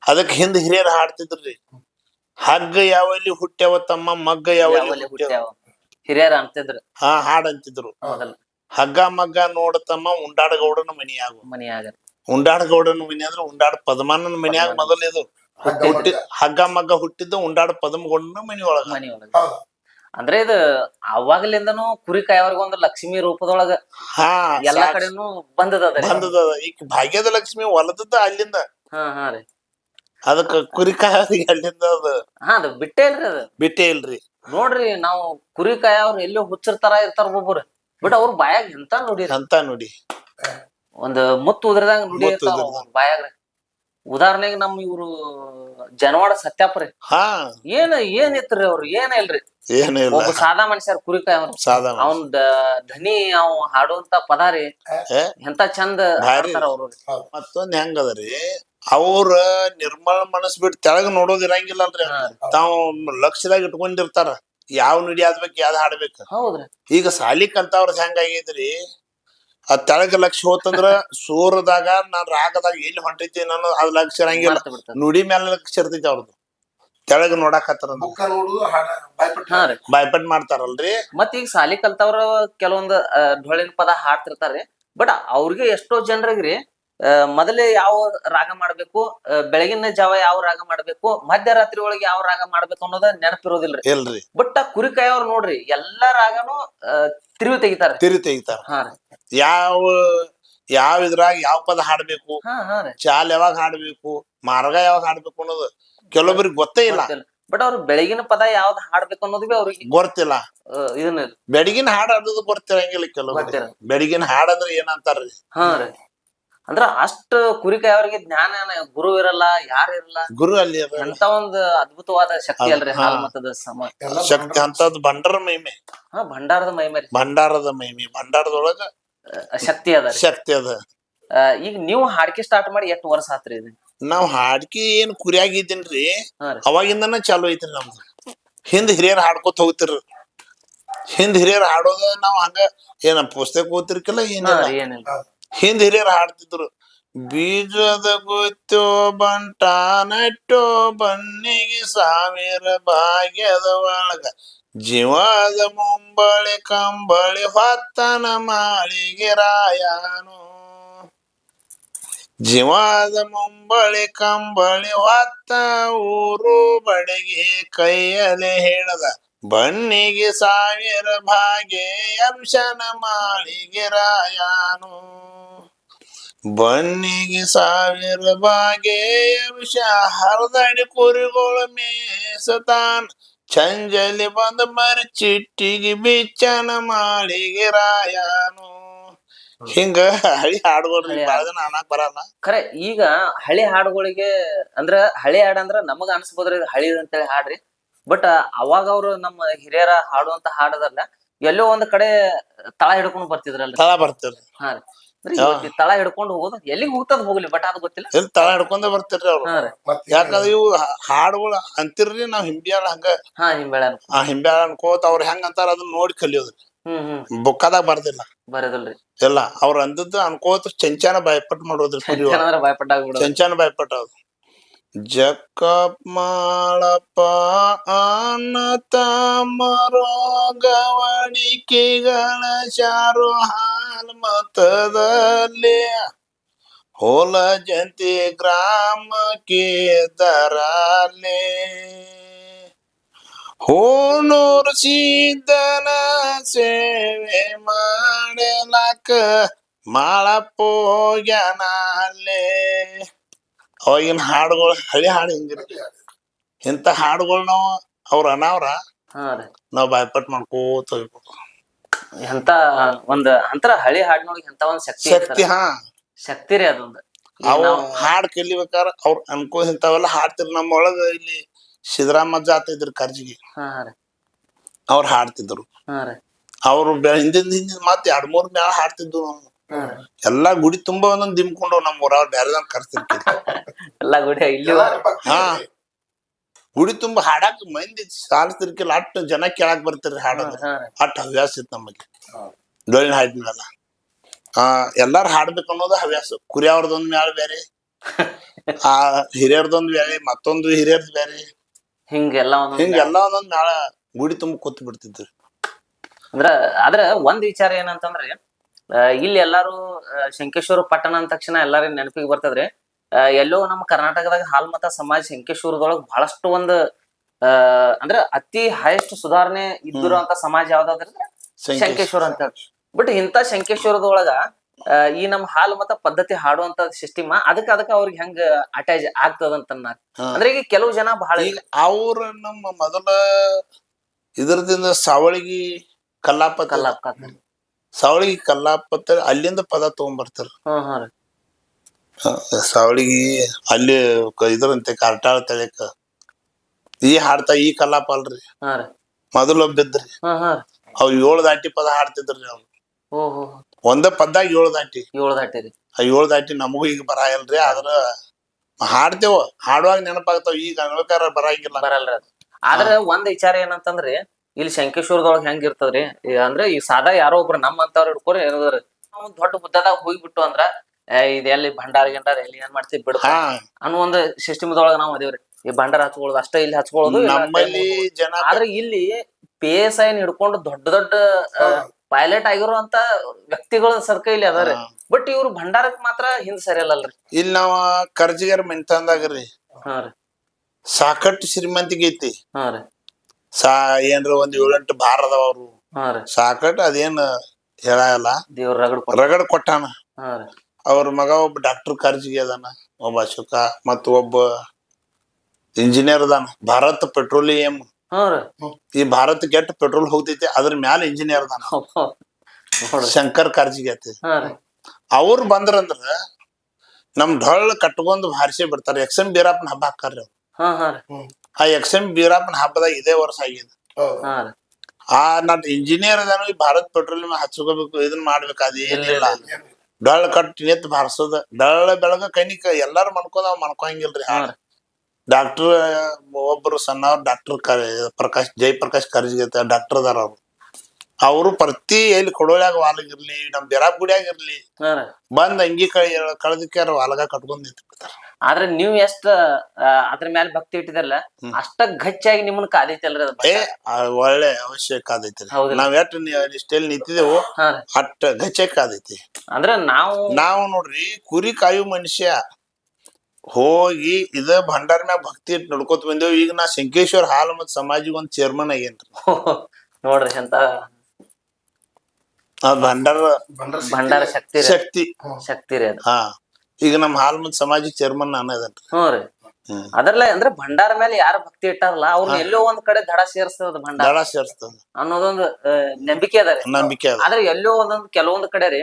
ಅದಕ್ಕೆ ಹಿಂದ್ ಹಿರಿಯರ್ ಹಾಡ್ತಿದ್ರಿ ಹಗ್ಗ ಯಾವಲ್ಲಿ ಹುಟ್ಟ್ಯಾವ ತಮ್ಮ ಮಗ್ಗ ಯಾವಲ್ಲಿ ಹಿರಿಯರ ಹುಟ್ಟ್ಯಾವ? ಹುಟ್ಟ್ಯಾವ? ಹಿರಿಯರ್ ಅಂತಿದ್ರು. ಹಾ ಹಾಡ್ ಅಂತಿದ್ರು. ಹಗ್ಗ ಮಗ್ಗ ನೋಡತಮ್ಮ ಉಂಡಾಡ ಗೌಡನ ಮನಿಯಾಗ. ಮನಿಯಾಗ ಉಂಡಾಡ ಗೌಡನ ಮನೆ ಅಂದ್ರೆ ಉಂಡಾಡ ಪದ್ಮನ ಮನ್ಯಾಗ ಮೊದಲ ಇದು? ಹುಟ್ಟಿ ಹಗ್ಗ ಮಗ್ಗ ಹುಟ್ಟಿದ್ದು ಉಂಡಾಡ ಪದ್ಮ ಗೌಡನ ಮನಿ ಒಳಗ ಮನಿ ಒಳಗ ಅಂದ್ರೆ ಇದು ಅವಾಗ್ಲಿಂದನು ಕುರಿ ಕಾಯವರೆಗೂ ಒಂದು ಲಕ್ಷ್ಮಿ ರೂಪದೊಳಗ ಹಾ ಎಲ್ಲಾ ಕಡೆನು ಬಂದದ ಬಂದದ. ಈಗ ಭಾಗ್ಯದ ಲಕ್ಷ್ಮಿ ಹೊಲದದ್ದ ಅಲ್ಲಿಂದ. ಹಾ ಹಾ ರೀ. ಅದಕ್ಕ ಕುರಿ ಕಾಯೋರಿಗೆ ಅಲ್ಲಿಂದ ಅದು. ಹಾ ಅದು ಬಿಟ್ಟೇ ಇಲ್ರಿ ಅದು. ಬಿಟ್ಟೇ ಇಲ್ರಿ. ನೋಡ್ರಿ ನಾವು ಕುರಿ ಕಾಯವ್ರು ಎಲ್ಲೋ ಹುಚ್ಚರ್ ತರ ಇರ್ತಾರ ಒಬ್ಬೊಬ್ರು. ಬಟ್ ಅವ್ರ ಬಾಯಾಗ ಎಂತ ನೋಡಿ ಅಂತ ನೋಡಿ. ಒಂದ್ ಮುತ್ತು ಉದ್ರದಂಗ ನುಡಿ ಮುತ್ತು ಇರ್ತಾವ ಉದ್ರದಂಗ. ಅವ್ರ ಬಾಯಾಗ ಉದಾಹರಣೆಗೆ ನಮ್ ಇವ್ರು ಜನವಾಡ ಸತ್ಯಾಪುರಿ ಹಾ. ಏನ್ ಏನ್ ಇತ್ರಿ ಅವ್ರು? ಏನ ಇಲ್ರಿ? ಒಬ್ಬ ಸಾದಾ ಮನುಷ್ಯರ್ ಕುರಿ ಅವ್ರು. ಸಾಧಾರಣ ಅವನ್ ಧನಿ ಅವ್ ಹಾಡುವಂತ ಪದ ರೀ. ಏ? ಎಂತ ಚಂದ ಭಾರಿ. ಹಾಡ್ತಾರ ಅವ್ರು ಮತ್ತೊಂದ್ ಹೆಂಗದ್ರಿ ಅವ್ರ ನಿರ್ಮಲ ಮನಸ್ ಬಿಟ್ಟು ತೆಳಗ್ ನೋಡೋದ್ ಇರಂಗಿಲ್ಲಲ್ರಿ ತಾವು ಲಕ್ಷದಾಗ ಇಟ್ಕೊಂಡಿರ್ತಾರ. ಯಾವ ನುಡಿ ಆದ್ಬೇಕು ಯಾವ್ದ್ ಹಾಡ್ಬೇಕು. ಹೌದ್ರಿ. ಈಗ ಸಾಲಿ ಕಲ್ತವ್ರದ್ ಹೆಂಗ ಆಗೈತ್ರಿ? ಆ ತೆಳಗ ಲಕ್ಷ ಹೋತಂದ್ರ ಸೂರದಾಗ ನಾನ್ ರಾಗದಾಗ ಎಲ್ಲಿ ಹೊಂಟೈತಿ ನಾನು ಅದ್ ಲಕ್ಷ ಇರಂಗಿಲ್ಲ. ನುಡಿ ಮೇಲೆ ಲಕ್ಷ ಇರ್ತೈತಿ ಅವ್ರದ್ದು ತೆಳಗ ನೋಡಾಕತ್ತಾರ ಬಾಯ್ಪಟ್ ಮಾಡ್ತಾರಲ್ರಿ. ಮತ್ ಈಗ ಸಾಲಿ ಕಲ್ತವ್ರ ಕೆಲವೊಂದ್ ಧೊಳಿನ ಢೊಳ್ಳಿನ ಪದ ಹಾಡ್ತಿರ್ತಾರ್ರಿ. ಬಟ್ ಅವ್ರಿಗೆ ಎಷ್ಟೋ ಜನರಿಗ್ರಿ ಮೊದಲೇ ಯಾವ ರಾಗ ಮಾಡ್ಬೇಕು ಬೆಳಗಿನ ಜಾವ ಯಾವ ರಾಗ ಮಾಡ್ಬೇಕು ಮಧ್ಯರಾತ್ರಿ ಒಳಗೆ ಯಾವ ರಾಗ ಮಾಡ್ಬೇಕು ಅನ್ನೋದ ನೆನಪಿರೋದಿಲ್ರಿ. ಇಲ್ರಿ. ಬಟ್ ಆ ಕುರಿ ಕಾಯೋರ್ ನೋಡ್ರಿ ಎಲ್ಲಾ ರಾಗನು ತಿರುವಿ ತೆಗಿತಾರ ತಿರುವಿ ತೆಗಿತಾರ. ಹಾ ರೀ. ಯಾವ ಯಾವ ಇದ್ರಾಗ ಯಾವ ಪದ ಹಾಡ್ಬೇಕು? ಚಾಲ್ ಯಾವಾಗ ಹಾಡ್ಬೇಕು? ಮಾರ್ಗ ಯಾವಾಗ ಹಾಡ್ಬೇಕು ಅನ್ನೋದು ಕೆಲವೊಬ್ರಿಗೆ ಗೊತ್ತೇ ಇಲ್ಲ. ಬಟ್ ಅವ್ರು ಬೆಳಗಿನ ಪದ ಯಾವ್ದ್ ಹಾಡ್ಬೇಕು ಅನ್ನೋದು ಬಿ ಅವ್ರಿಗೆ ಗೊತ್ತಿಲ್ಲ. ಇದನ್ನ ಬೆಳಗಿನ ಹಾಡ್ ಅನ್ನೋದು ಗೊತ್ತಿರಂಗಿಲ್ಲ ಕೆಲವ್ ಬೆಳಗಿನ ಹಾಡಂದ್ರೆ ಏನಂತಾರ್ರಿ ಹಾ ರೀ. ಅಂದ್ರ ಅಷ್ಟ ಕುರಿಕ ಅವ್ರಿಗೆ ಜ್ಞಾನ ಗುರು ಇರಲ್ಲ ಯಾರು ಇರಲ್ಲ. ಗುರು ಅಲ್ಲಿ ಅಂತ ಒಂದ್ ಅದ್ಭುತವಾದ ಶಕ್ತಿ ಅಲ್ರಿ ಹಾ. ಹಾಲ್ ಮತದ ಸಮ ಶಕ್ತಿ ಅಂತದ್ ಭಂಡಾರ ಮಹಿಮೆ. ಹಾ ಭಂಡಾರದ ಮಹಿಮೆ ಭಂಡಾರದ ಮಹಿಮೆ. ಭಂಡಾರದೊಳಗ ಶಕ್ತಿ ಅದ ರೀ. ಶಕ್ತಿ ಅದ. ಆ, ಈಗ ನೀವು ಹಾಡ್ಕಿ ಸ್ಟಾರ್ಟ್ ಮಾಡಿ ಎಷ್ಟು ವರ್ಷ ಆತ್ರಿ ಇದು? ನಾವ್ ಹಾಡ್ಕಿ ಏನ್ ಕುರಿಯಾಗಿದ್ದೀನ್ರಿ ಹಾ ರೀ. ಅವಾಗಿಂದನ ಚಾಲು ಐತ್ರಿ ನಮ್ದು. ಹಿಂದ್ ಹಿರಿಯರ್ ಹಾಡ್ಕೊತ ಹೋಗ್ತಿರ್ ಹಿಂದ್ ಹಿರಿಯರ್ ಹಾಡೋದ ನಾವ್ ಹಂಗ ಏನ ಪುಸ್ತಕ ಓದ್ತಿರ್ಕಿಲ್ಲ ಹಾ ಏನಿಲ್ಲ ರೀ ಏನಿಲ್ಲ. ಹಿಂದ್ ಹಿರಿಯರ್ ಹಾಡ್ತಿದ್ರು ಬೀಜದ ಗೊತ್ತೋ ಬಂಟ ನಟ್ಟೋ ಬನ್ನಿಗೆ ಸಾವಿರ ಭಾಗ್ಯದ ಒಳಗ ಜೀವದ ಮುಂಬಳಿ ಕಂಬಳಿ ಹೊತ್ತನ ಮಾಳಿಗೆ ರಾಯನು. ಜೀವದ ಮುಂಬಳಿ ಕಂಬಳಿ ಹೊತ್ತ ಊರು ಬಡಿಗೆ ಕೈಯಲ್ಲಿ ಹೇಳದ. ಬನ್ನಿಗೆ ಸಾವಿರ ಭಾಗೆ ಅಂಶನ ಮಾಳಿಗೆ ರಾಯನು. ಬನ್ನಿಗೆ ಸಾವಿರ ಬಾಗೆ ಅಂಶ, ಹರದಡಿ ಕುರಿಗಳು ಮೇಸತಾನ್. ಚಂಜಲಿ ಬಂದ ಮರಿ ಚಿಟ್ಟಿಗೆ ಬಿಚ್ಚನ ಮಾಳಿಗೆ ರಾಯನು. ಹಿಂಗ ಹಳಿ ಹಾಡುಗಳ್ರಿ ಹಳಿ ಬಾಳ ಜನ ಅನ್ನಕ್ ಬರಲ್ಲ. ಖರೆ ಈಗ ಹಳಿ ಹಾಡುಗಳಿಗೆ ಅಂದ್ರ ಹಳಿ ಹಾಡ್ ಅಂದ್ರ ನಮಗ ಅನ್ಸ್ಬೋದ್ರಿ ಇದು ಹಳಿ ಅಂತೇಳಿ ಹಾಡ್ರಿ. ಬಟ್ ಅವಾಗ ಅವ್ರು ನಮ್ಮ ಹಿರಿಯರ ಹಾಡುವಂತ ಹಾಡದಲ್ಲ ಎಲ್ಲೋ ಒಂದ್ ಕಡೆ ತಳ ಹಿಡ್ಕೊಂಡ್ ಬರ್ತಿದ್ರಲ್ಲ ತಳ ಬರ್ತಿದ್ರು. ಹಾ ರೀ. ಅಂದ್ರೆ ಹಾ. ಇವತ್ತು ಈ ತಳ ಹಿಡ್ಕೊಂಡು ಹೋಗೋದು ಎಲ್ಲಿಗೆ ಹೋಗ್ತದ ಹೋಗ್ಲಿ ಬಟ್ ಅದು ಗೊತ್ತಿಲ್ಲ. ಎಲ್ಲಿ ತಳ ಹಿಡ್ಕೊಂಡ ಬರ್ತಿರ್ರಿ ಅವ್ರು? ಹಾ ರೀ. ಯಾಕಂದ್ರೆ ಇವು ಹಾ- ಹಾಡುಗಳು ಅಂತಿರ್ರಿ ನಾವ್ ಹಿಂಬ್ಯಾಳ ಹಂಗ. ಹಾ ಹಿಂಬೆಳೆ ಆ ಹಿಂಬ್ಯಾಳ ಅನ್ಕೋತ ಅವ್ರ ಹೆಂಗ್ ಅಂತಾರ ಅದನ್ನ ನೋಡಿ ಕಲಿಯೋದ್ರಿ ಹ್ಮ್ ಹ್ಮ್. ಬುಕ್ಕದಾಗ ಬರ್ದಿಲ್ಲ. ಬರೋದಿಲ್ರಿ. ಎಲ್ಲ ಅವ್ರ ಅಂದದ್ದು ಅನ್ಕೋತ ಚಂಚಾನ ಭಯಪಟ್ಟು ಮಾಡೋದ್ರಿ ಭಯಪಟ್ಟಾಗ ಬಿಡೋದು ಚಂಚಾನ ಭಯಪಟ್ಟ ಅದು. ಜಕ್ಕಪ್ ಮಾಳಪ್ಪ ಅನ್ನ ಗವಣಿಕೆಗಳ ಶಾರು ಹಾಲ್ ಮತದಲ್ಲಿ ಹೋಲ ಜಂತಿ ಗ್ರಾಮಕ್ಕೆ ದರಲ್ಲಿ ಹೋನೂರು ಸಿದ್ಧನ ಸೇವೆ ಮಾಡಲಕ ಮಾಳಪ್ಪೋಗ್ಯಾನಲ್ಲೇ ಅವಾಗಿನ ಹಾಡುಗಳು ಹಳಿ ಹಾಡು ಹಿಂಗಿರಿ? ಇಂಥ ಹಾಡುಗಳು ನಾವು ಅವ್ರ ಅನಾವ್ರ? ನಾವ್ ಬಾಯ್ಪಟ್ ಮಾಡ್ಕೋತ ಹೋಗ್ಬೇಕು. ಎಂತ ಒಂದ್ ಅಂತರ ಹಳಿ ಹಾಡಿನೊಳಗೆ ಎಂತ ಒಂದ್ ಶಕ್ತಿ ಶಕ್ತಿ ಹಾ. ಶಕ್ತಿ ರೀ ಅದೊಂದು. ಅವು ಹಾಡ್ ಕಲಿಬೇಕಾರ ಅವ್ರ ಅನ್ಕೋ ಇಂಥವೆಲ್ಲ ಹಾಡ್ತಿರ್ ನಮ್ಮ ಒಳಗ ಇಲ್ಲಿ ಸಿದ್ದರಾಮಜ್ಜ ಆತಿದ್ರು ಕರ್ಜಿಗೆ ಹಾ ರೀ. ಅವ್ರು ಹಾಡ್ತಿದ್ರು. ಹಾ ರೀ. ಅವ್ರು ಬೆ- ಹಿಂದಿನ ಹಿಂದಿನ ಮತ್ತೆ ಎರಡ್ ಮೂರ್ ಮ್ಯಾಲ ಹಾಡ್ತಿದ್ರು ನಾವು ಎಲ್ಲಾ ಗುಡಿ ತುಂಬಾ ಒಂದೊಂದ್ ದಿಮ್ಕೊಂಡು ನಮ್ಮ ಊರವ್ರು ಬ್ಯಾರೆದವ್ರ ಕರ್ತಿರ್ತೀವಿ ಎಲ್ಲಾ ಗುಡಿ ಇಲ್ಲಿ ಹಾ. ಗುಡಿ ತುಂಬ ಹಾಡಾಕ ಮಂದಿ ಸಾಲಿಸ್ತಿರ್ಕಿಲ್ಲ ಅಷ್ಟು ಜನ ಕೇಳಾಕ್ ಬರ್ತಿರ್ರಿ ಹಾಡೋದು. ಅಟ್ ಹವ್ಯಾಸ ಇತ್ತು ನಮಗೆ ಡೊಳ್ಳಿನ ಆ ಎಲ್ಲಾರು ಹಾಡ್ಬೇಕು ಅನ್ನೋದು ಹವ್ಯಾಸ. ಕುರಿಯವ್ರದೊಂದ್ ಮ್ಯಾಳ ಬೇರೆ ಆ ಹಿರಿಯರ್ದೊಂದ್ ಬೇರೆ ಮತ್ತೊಂದು ಹಿರಿಯರ್ದ್ ಬೇರೆ ಹಿಂಗೆಲ್ಲ ಹಿಂಗೆಲ್ಲ ಒಂದೊಂದ್ ಮ್ಯಾಳ ಗುಡಿ ತುಂಬ ಕೂತ್ ಬಿಡ್ತಿದ್ರು. ಅಂದ್ರ ಆದ್ರ ಒಂದ್ ವಿಚಾರ ಏನಂತಂದ್ರೆ ಇಲ್ಲಿ ಎಲ್ಲಾರು ಶಂಕೇಶ್ವರ ಪಟ್ಟಣ ಅಂದ ತಕ್ಷಣ ಎಲ್ಲಾರು ನೆನಪಿಗೆ ಬರ್ತದ್ರಿ. ಎಲ್ಲೋ ನಮ್ಮ ಕರ್ನಾಟಕದಾಗ ಹಾಲ್ಮತ ಸಮಾಜ ಶಂಕೇಶ್ವರದೊಳಗ ಬಹಳಷ್ಟು ಒಂದು ಆ ಅಂದ್ರ ಅತಿ ಹೈಯೆಸ್ಟ್ ಸುಧಾರಣೆ ಇದ್ದಿರುವಂತ ಸಮಾಜ ಯಾವ್ದಾದ್ರ ಶಂಕೇಶ್ವರ ಅಂತ ಬಟ್ ಇಂತ ಶಂಕೇಶ್ವರದೊಳಗ ಈ ನಮ್ ಹಾಲ್ ಮತ ಪದ್ಧತಿ ಹಾಡುವಂತ ಸಿಸ್ಟಿಮ ಅದಕ್ಕ ಅದಕ್ಕ ಅವ್ರಿಗೆ ಹೆಂಗ ಅಟ್ಯಾಚ್ ಆಗ್ತದ ಅಂತ. ಅಂದ್ರೆ ಈಗ ಕೆಲವು ಜನ ಬಹಳ ಅವ್ರ ನಮ್ಮ ಮೊದಲ ಇದರದಿಂದ ಸಾವಳಿಗಿ ಕಲ್ಲಾಪ ಕಲ್ಲಾಪ ಸಾವಳಿಗಿ ಕಲ್ಲಾಪತ್ತ ಅಲ್ಲಿಂದ ಪದ ತಗೊಂಡ್ಬರ್ತಾರ ಸಾವಳಿಗಿ ಅಲ್ಲಿ ಕ- ಇದ್ರಂತೆ ಕಾರ್ಟಾಳ ತಳಿಕ. ಈ ಹಾಡ್ತಾ ಈ ಕಲಾಪ ಅಲ್ರಿ. ಹಾ ರೀ. ಹಾ ಹಾ ರೀ. ಅವ್ ಏಳು ದಾಟಿ ಪದ ಹಾಡ್ತಿದ್ರಿ ಅವ್ರು. ಓ ಹೋ ಒಂದ ಪದ್ದಾಗ ಏಳು ದಾಟಿ. ಏಳು ದಾಟಿ ರೀ. ಆ ಏಳು ದಾಟಿ ನಮಗೂ ಈಗ ಬರಾಯಲ್ರಿ ಆದ್ರ ಹಾಡ್ತೇವ. ಹಾಡುವಾಗ ನೆನಪಾಗ್ತಾವ ಈಗ ಅನ್ಬೇಕಾರ ಬರಂಗಿಲ್ಲ. ಬರಲ್ರಿ ಅದು. ಆದ್ರ ಒಂದ್ ವಿಚಾರ ಏನಂತಂದ್ರಿ ಇಲ್ಲಿ ಶಂಕೇಶ್ವರದೊಳಗ್ ಹೆಂಗ್ ಇರ್ತದ್ರಿ? ಈ ಅಂದ್ರೆ ಈ ಸಾದಾ ಯಾರೋ ಒಬ್ರು ನಮ್ಮಂತವ್ರ ಹಿಡ್ಕೊರಿ ಏನದ್ರ ನಾವು ದೊಡ್ಡ ಬುದ್ಧದಾಗ ಹೋಗ್ಬಿಟ್ಟು ಅಂದ್ರ ಏ, ಇದ್ ಎಲ್ಲಿ ಭಂಡಾರ ಗಿಂಡಾರ ಎಲ್ಲಿ ಏನ್ ಮಾಡ್ತೀವಿ ಬಿಡ. ಹಾ. ಅನ್ನೋ ಒಂದು ಸಿಸ್ಟಮ್ದೊಳಗ ನಾವು ಅದೇವ್ರಿ. ಈ ಭಂಡಾರ ಹಚ್ಕೊಳ್ಳೋದು ಅಷ್ಟೇ ಇಲ್ಲಿ ಹಚ್ಕೊಳ್ಳೋದು ಇಲ್ಲ ನಮ್ಮಲ್ಲಿ ಜನ ಆದ್ರೆ ಇಲ್ಲಿ ಪಿ ಎಸ್ ಐನ್ ಹಿಡ್ಕೊಂಡು ದೊಡ್ಡ ದೊಡ್ಡ ಪೈಲಟ್ ಆಗಿರುವಂತ ವ್ಯಕ್ತಿಗಳ ಸರ್ಕ ಇಲ್ಲಿ ಅದಾರಿ ಬಟ್ ಇವ್ರು ಭಂಡಾರಕ್ ಮಾತ್ರ ಹಿಂದ್ ಸರಿಯಲ್ಲಲ್ರಿ. ಇಲ್ಲಿ ನಾವ ಕರ್ಜಿಗರ್ ಮೆಂತಂದಾಗ್ರಿ ಹಾ ರೀ. ಸಾಕಟ್ಟು ಶ್ರೀಮಂತಿಗೆ ಐತಿ. ಹಾ ರೀ. ಸಾ ಏನ್ರ ಒಂದ್ ಏಳೆಂಟು ಭಾರ ಅದಾವ ಅವ್ರು. ಹಾ ರೀ. ಸಾಕಟ್ಟು ಅದೇನ್ ಹೇಳಲ್ಲ ದೇವ್ರ ರಗಡ್ ರಗಡ್ ಕೊಟ್ಟಾನ. ಹಾ ರೀ. ಅವ್ರ ಮಗ ಒಬ್ಬ ಡಾಕ್ಟರ್ ಕಾರ್ಜಿಗೆ ಅದಾನ ಒಬ್ಬ ಅಶೋಕ ಮತ್ತ ಒಬ್ಬ ಇಂಜಿನಿಯರ್ ಅದಾನ. ಭಾರತ್ ಪೆಟ್ರೋಲಿಯಂ. ಈ ಭಾರತ್ ಗೆಟ್ ಪೆಟ್ರೋಲ್ ಹೋಗ್ತೈತಿ ಅದ್ರ ಮ್ಯಾಲ ಇಂಜಿನಿಯರ್ ಅದಾನ. ನೋಡ್ರಿ. ಶಂಕರ್ ಕಾರ್ಜಿಗೆ ಐತಿ ಅವ್ರು ಬಂದ್ರಂದ್ರ ನಮ್ ಢೊಳ್ಳ ಕಟ್ಕೊಂಡ್ ಹಾರಿಸಿ ಬಿಡ್ತಾರ. ಎಕ್ಸ್ ಎಂ ಬೀರಪ್ಪನ ಹಬ್ಬ ಹಾಕಾರ್ರಿ ಅವ್ರು. ಆ ಎಕ್ಸ್ ಎಂ ಬೀರಪ್ಪನ ಹಬ್ಬದಾಗ ಇದೇ ವರ್ಷ ಆಗಿದೆ ಆ ನಾಟ್ ಇಂಜಿನಿಯರ್ ಅದಾನು ಈ ಭಾರತ್ ಪೆಟ್ರೋಲಿಯಂ ಹಚ್ಕೋಬೇಕು ಇದನ್ನ ಮಾಡ್ಬೇಕು ಅದ್ ಏನಿಲ್ಲ. ಡೊಳ್ಳ ಕಟ್ಟಿ ನಿತ್ ಬಾರ್ಸೋದ. ಡೊಳ್ಳ ಬೆಳಗ ಕೈನಿಕ ಎಲ್ಲಾರು ಮನ್ಕೋಹಂಗಿಲ್ಲ ಮನ್ಕೋಂಗಿಲ್ರಿ ಹಾ ರೀ ಡಾಕ್ಟರ್ ಒಬ್ರು ಸಣ್ಣವ್ರು ಡಾಕ್ಟರ್ ಪ್ರಕಾಶ್ ಜಯಪ್ರಕಾಶ್ ಕರ್ಜಿಗೆ ಡಾಕ್ಟರ್ ಅದಾರ ಅವ್ರು. ಅವರು ಪ್ರತಿ ಎಲ್ಲಿ ಕೊಡೋಳ್ಯಾಗ ವಾಲಗಿರ್ಲಿ ನಮ್ ಬೆರಾಬ್ ಗುಡಿಯಾಗ ಇರ್ಲಿ ಹಾ ರೀ ಬಂದ್ ಅಂಗಿ ಕಳೆದಕ್ಕೆ ವಾಲಗ ಕಟ್ಕೊಂಡ್ ನಿಂತ್ ಬಿಡ್ತಾರ ಆದ್ರೆ ನೀವು ಎಷ್ಟ ಅದ್ರ ಮೇಲೆ ಭಕ್ತಿ ಇಟ್ಟಿದಾರಲ್ಲ ಅಷ್ಟ ಗಚ್ಚಾಗಿ ನಿಮ್ಮನ್ನ ಕಾದೈತಲ್ರಿ ಅದು ಏ ಆ, ಒಳ್ಳೆ ಅವಶ್ಯಕ ಆದೈತಿ ಹೌದ್ರಿ. ನಾವ್ ಎಷ್ಟ್ ಇಷ್ಟೆಲ್ಲಿ ನಿಂತಿದೆವು ಹಾ ರೀ. ಅಟ್ಟ ಗಚ್ಚಕ್ ಆದೈತಿ ಅಂದ್ರ ನಾವು ನಾವು ನೋಡ್ರಿ ಕುರಿ ಕಾಯು ಮನುಷ್ಯ ಹೋಗಿ ಇದ ಭಂಡಾರ ಮ್ಯಾಗ ಭಕ್ತಿ ಇಟ್ಟು ನಡ್ಕೋತ ಬಂದೇವ್. ಈಗ ನಾ ಶಂಕೇಶ್ವರ ಹಾಲ್ ಮತ್ ಸಮಾಜಿಗೆ ಒಂದ್ ಚೇರ್ಮನ್ ಆಗೇನ್ರಿ ನೋಡ್ರಿ ಎಂತ ಆ ಭಂಡಾರ ಭಂಡಾರ ಶಕ್ತಿ ರೀ. ಶಕ್ತಿ. ಶಕ್ತಿ ರೀ ಅದು. ಹಾ. ಈಗ ನಮ್ ಹಾಲ್ ಸಮಾಜ ಚೇರ್ಮನ್ ನಾನು ಅದನ್ರಿ. ಹ್ಞೂ ರೀ. ಹ್ಮ್. ಅದ್ರಲ್ಲೇ ಅಂದ್ರೆ ಭಂಡಾರ ಮೇಲೆ ಯಾರು ಭಕ್ತಿ ಇಟ್ಟಾರಲ್ಲ ಅವ್ರನ್ನ ಎಲ್ಲೋ ಒಂದ್ ಕಡೆ ದಡ ಸೇರಿಸ್ತದ ಭಂಡಾರ. ದಳ ಸೇರ್ಸ್ತದ. ಅನ್ನೋದೊಂದು ಆ, ನಂಬಿಕೆ ಅದ ರೀ. ನಂಬಿಕೆ ಅದ. ಆದ್ರೆ ಎಲ್ಲೋ ಒಂದೊಂದ್ ಕೆಲವೊಂದ್ ಕಡೆ ರೀ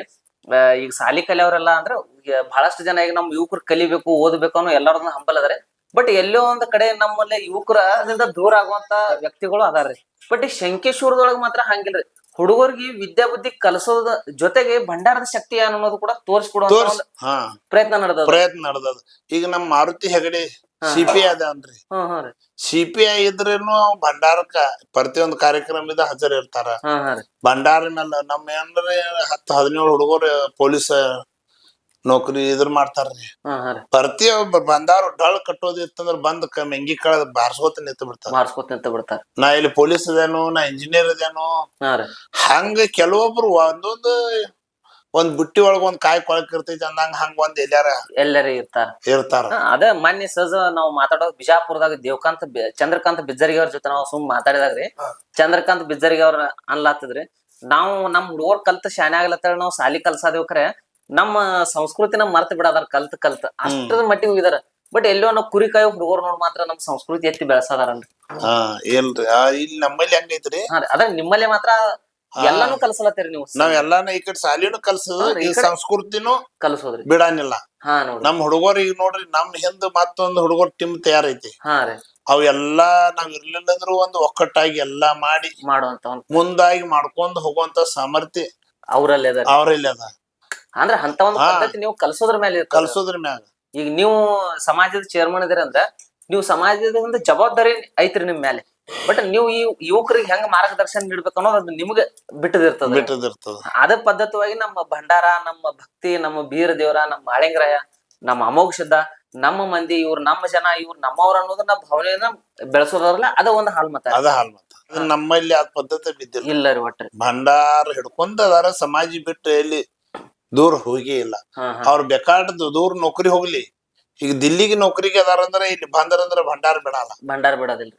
ಆ, ಈಗ ಸಾಲಿ ಕಲಿಯವ್ರೆಲ್ಲ ಅಂದ್ರೆ ಈಗ ಬಹಳಷ್ಟು ಜನ ಈಗ ನಮ್ ಯುವಕರು ಕಲಿಬೇಕು ಓದ್ಬೇಕು ಅನ್ನೋ ಎಲ್ಲರನ್ನ ಹಂಬಲ್ ಅದಾರೆ ಬಟ್ ಎಲ್ಲೋ ಒಂದ್ ಕಡೆ ನಮ್ಮಲ್ಲಿ ಯುವಕರ ದೂರ ಆಗುವಂತ ವ್ಯಕ್ತಿಗಳು ಅದಾರ್ರಿ. ಬಟ್ ಈ ಶಂಕೇಶ್ವರದೊಳಗ ಮಾತ್ರ ಹಂಗಿಲ್ರಿ. ಹುಡುಗರಿಗೆ ವಿದ್ಯಾ ಬುದ್ಧಿ ಕಲಿಸೋದ ಜೊತೆಗೆ ಭಂಡಾರದ ಶಕ್ತಿ ಏನು ಅನ್ನೋದು ಕೂಡ ತೋರಿಸ್ಕೊಡೋ ತೋರ್ಸ್ ಹಾ. ಪ್ರಯತ್ನ ನಡೆದ ಪ್ರಯತ್ನ ನಡೆದದ. ಈಗ ನಮ್ ಮಾರುತಿ ಹೆಗಡೆ ಸಿಪಿಐ ಅದಾನ್ರಿ ಹ್ಮ್ ಹ್ಮ್ ರೀ. ಸಿ ಪಿ ಐ ಇದ್ರೇನು ಭಂಡಾರಕ್ಕ ಪ್ರತಿಯೊಂದು ಕಾರ್ಯಕ್ರಮದ ಹಾಜರ್ ಇರ್ತಾರ ಹ್ಮ್ ಹ್ಮ್ ರೀ. ಭಂಡಾರ ಮೇಲೆ ನಮ್ಮ ಏನ್ರ ಹತ್ತು ಹದಿನೇಳು ಹುಡುಗರು ಪೊಲೀಸ್ ನೌಕರಿ ಇದ್ರ ಮಾಡ್ತಾರ್ರಿ. ಪ್ರತಿಯೊಬ್ಬ ಬಂದಾರು ಡಳ್ ಕಟ್ಟೋದು ಇತ್ತಂದ್ರ ಬಂದ್ ಕ ಮೆಂಗಿ ಕಳದ್ ಬಾರ್ಸ್ಕೋತ ನಿಂತ ಬಿಡ್ತಾರ. ಮಾಡಿಸ್ಕೊತ ನಿಂತ ಬಿಡ್ತಾರ. ನಾ ಇಲ್ಲಿ ಪೊಲೀಸ್ ಅದೇನು ನಾ ಇಂಜಿನಿಯರ್ ಅದೇನು ಹಾ ರೀ. ಹಂಗ ಕೆಲವೊಬ್ರು ಒಂದೊಂದು ಒಂದ್ ಬುಟ್ಟಿ ಒಳಗ ಒಂದ್ ಕಾಯಿ ಕೊಳಕ್ ಇರ್ತೈತಿ ಅಂದಂಗ ಹಂಗ ಒಂದ್ ಎಲ್ಲಾರ ಎಲ್ಲರೂ ಇರ್ತಾರ. ಇರ್ತಾರ. ಹಾ, ಅದ ಮನ್ನಿ ಸಹಜ ನಾವು ಮಾತಾಡೋ ಬಿಜಾಪುರದಾಗ ದೇವಕಾಂತ್ ಬಿ- ಚಂದ್ರಕಾಂತ್ ಬಿಜ್ಜರಿಗೆ ಅವ್ರ ಜೊತೆ ನಾವು ಸುಮ್ ಮಾತಾಡಿದಾಗ್ರಿ. ಚಂದ್ರಕಾಂತ್ ಬಿಜ್ಜರಿಗೆ ಅವ್ರ ಅನ್ಲಾತದ್ರಿ. ನಾವು ನಮ್ ಹುಡುಗರ್ ಕಲ್ತ ಶಾನೆ ಆಗ್ಲತ್ತ ನಾವು ಸಾಲಿ ಕಲ್ಸಾದೇವ್ ಖರೆ ನಮ್ಮ ಸಂಸ್ಕೃತಿನ ಮರ್ತ ಬಿಡದಾರ ಕಲ್ತ್ ಕಲ್ತ್ ಅಷ್ಟರ ಮಟ್ಟಿಗೆ ಹೋಗಿದಾರ. ಬಟ್ ಎಲ್ಲೋ ನಾವು ಕುರಿ ಕಾಯೋ ಹುಡುಗರು ನೋಡ್ ಮಾತ್ರ ನಮ್ ಸಂಸ್ಕೃತಿ ಎತ್ತಿ ಬೆಳೆಸದಾರನ್ರಿ ಆ, ಇಲ್ಲಿ ನಮ್ಮಲ್ಲಿ ಹೆಂಗೈತ್ರಿ ಹಾ ರೀ. ಅದ ನಿಮ್ಮಲ್ಲೇ ಮಾತ್ರ ಎಲ್ಲಾನು ಕಲ್ಸಲತ್ತೀರಿ ನೀವು. ನಾವ್ ಎಲ್ಲಾನ ಈ ಕಡೆ ಸಾಲಿನೂ ಕಲ್ಸೋದು ಈ ಸಂಸ್ಕೃತಿನೂ ಕಲ್ಸೋದ್ರಿ. ಬಿಡಾನಿಲ್ಲ. ನಮ್ ಹುಡುಗರು ಈಗ ನೋಡ್ರಿ ನಮ್ ಹಿಂದ್ ಮತ್ತೊಂದ್ ಹುಡುಗರ್ ಟೀಮ್ ತಯಾರೈತಿ. ಹಾ ರೀ. ಅವ್ ಎಲ್ಲಾ ನಾವ್ ಇರ್ಲಿಲ್ಲ ಅಂದ್ರು ಒಂದ್ ಒಕ್ಕಟ್ಟಾಗಿ ಎಲ್ಲಾ ಮಾಡಿ ಮಾಡುವಂತ ಮುಂದಾಗಿ ಮಾಡ್ಕೊಂಡ್ ಹೋಗುವಂತ ಸಾಮರ್ಥ್ಯ ಅವ್ರಲ್ಲಿ ಅದ ಅವ್ರಲ್ಲಿ ಅದ. ಅಂದ್ರ ಅಂತ ಒಂದು ಹಾ. ಪದ್ಧತಿ ನೀವು ಕಲ್ಸೋದ್ರ ಮೇಲೆ ಕಲಸೋದ್ರ ಕಲ್ಸೋದ್ರ ಮ್ಯಾಗ. ಈಗ ನೀವು ಸಮಾಜದ ಚೇರ್ಮನ್ ಇದೀರ ಅಂದ್ರೆ ನೀವು ಸಮಾಜದ ಒಂದು ಜವಾಬ್ದಾರಿ ಐತ್ರಿ ನಿಮ್ ಮೇಲೆ ಬಟ್ ನೀವು ಈ ಯುವಕರಿಗೆ ಹೆಂಗ್ ಮಾರ್ಗದರ್ಶನ ನೀಡ್ಬೇಕು ಅನ್ನೋದು ಅದು ನಿಮ್ಗೆ ಬಿಟ್ಟದಿರ್ತದ. ಬಿಟ್ಟದಿರ್ತದ. ಅದ ಪದ್ಧತಿಯಾಗಿ ನಮ್ಮ ಭಂಡಾರ ನಮ್ಮ ಭಕ್ತಿ ನಮ್ಮ ಬೀರ ದೇವರ ನಮ್ಮ ಆಳಿಂಗ್ರಯ ನಮ್ಮ ಅಮೋಘ ಸಿದ್ಧ ನಮ್ಮ ಮಂದಿ ಇವ್ರು ನಮ್ಮ ಜನ ಇವ್ರು ನಮ್ಮವ್ರ ಅನ್ನೋದನ್ನ ಭಾವನೆಯನ್ನ ಬೆಳೆಸೋದ್ರಲ್ಲ ಅದ ಒಂದು ಹಾಲ್ ಮತ. ಅದ ಹಾಲ್ ಮತ. ಅದು ನಮ್ಮಲ್ಲಿ ಆ ಪದ್ಧತಿ ಬಿದ್ದಿಲ್ಲ. ಇಲ್ಲ ರೀ ಒಟ್ರಿ ಭಂಡಾರ ಹಿಡ್ಕೊಂಡ್ ಅದಾರ ಸಮಾಜ ಬಿಟ್ಟು ಎಲ್ಲಿ ದೂರ ಹೋಗಿ ಇಲ್ಲ. ಅವ್ರ ಬೇಕಾದ ದೂರ ನೌಕರಿ ಹೋಗ್ಲಿ. ಈಗ ದಿಲ್ಲಿಗೆ ನೌಕರಿಗೆ ಅದಾರ ಅಂದ್ರೆ ಇಲ್ಲಿ ಬಂದರಂದ್ರ ಭಂಡಾರ ಬಿಡಲ್ಲ. ಭಂಡಾರ ಬಿಡೋದಿಲ್ರಿ.